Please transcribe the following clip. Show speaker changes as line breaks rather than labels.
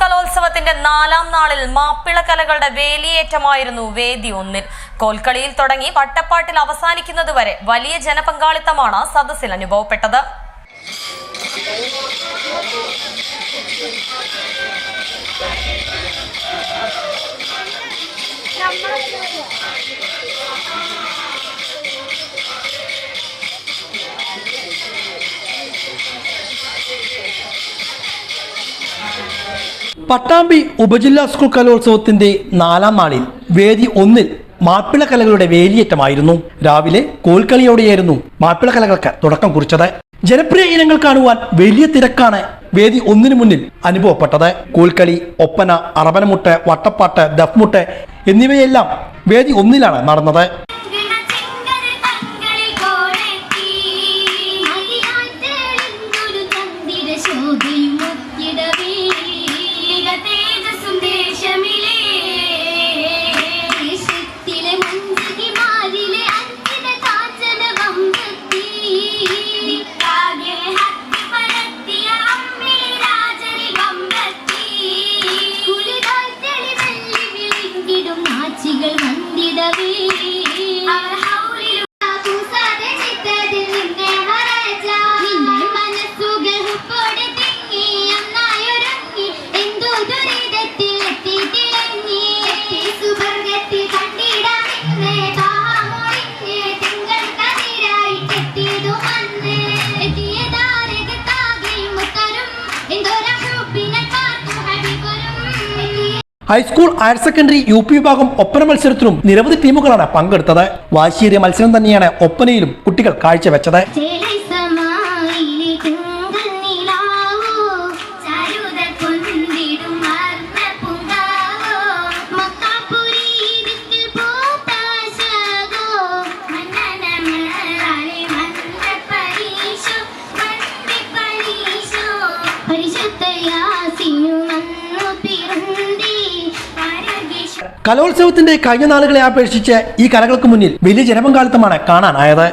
കലോത്സവത്തിന്റെ നാലാം നാളിൽ മാപ്പിള കലകളുടെ വേലിയേറ്റമായിരുന്നു വേദി ഒന്നിൽ. കോൽക്കളിയിൽ തുടങ്ങി വട്ടപ്പാട്ടിൽ അവസാനിക്കുന്നതുവരെ വലിയ ജനപങ്കാളിത്തമാണ് സദസ്സിൽ അനുഭവപ്പെട്ടത്.
പട്ടാമ്പി ഉപജില്ലാ സ്കൂൾ കലോത്സവത്തിന്റെ നാലാം നാളിൽ വേദി ഒന്നിൽ മാപ്പിള കലകളുടെ വേലിയേറ്റമായിരുന്നു. രാവിലെ കോൽക്കളിയോടെയായിരുന്നു മാപ്പിള കലകൾക്ക് തുടക്കം കുറിച്ചത്. ജനപ്രിയ ഇനങ്ങൾ കാണുവാൻ വലിയ തിരക്കാണ് വേദി ഒന്നിനു മുന്നിൽ അനുഭവപ്പെട്ടത്. കോൽക്കളി ഒപ്പന അറബനമുട്ട് വട്ടപ്പാട്ട് ദഫ്മുട്ട് എന്നിവയെല്ലാം വേദി ഒന്നിലാണ് നടന്നത്. High school higher secondary U P വിഭാഗം ഒപ്പന മത്സരത്തിലും നിരവധി ടീമുകളാണ് പങ്കെടുത്തത്. വാശിയേറിയ മത്സരം തന്നെയാണ് ഒപ്പനയിലും കുട്ടികൾ കാഴ്ചവെച്ചത്. കലോത്സവത്തിന്റെ കഴിഞ്ഞ നാളുകളെ അപേക്ഷിച്ച് ഈ കലകൾക്ക് മുന്നിൽ വലിയ ജനപങ്കാളിത്തമാണ് കാണാനായത്.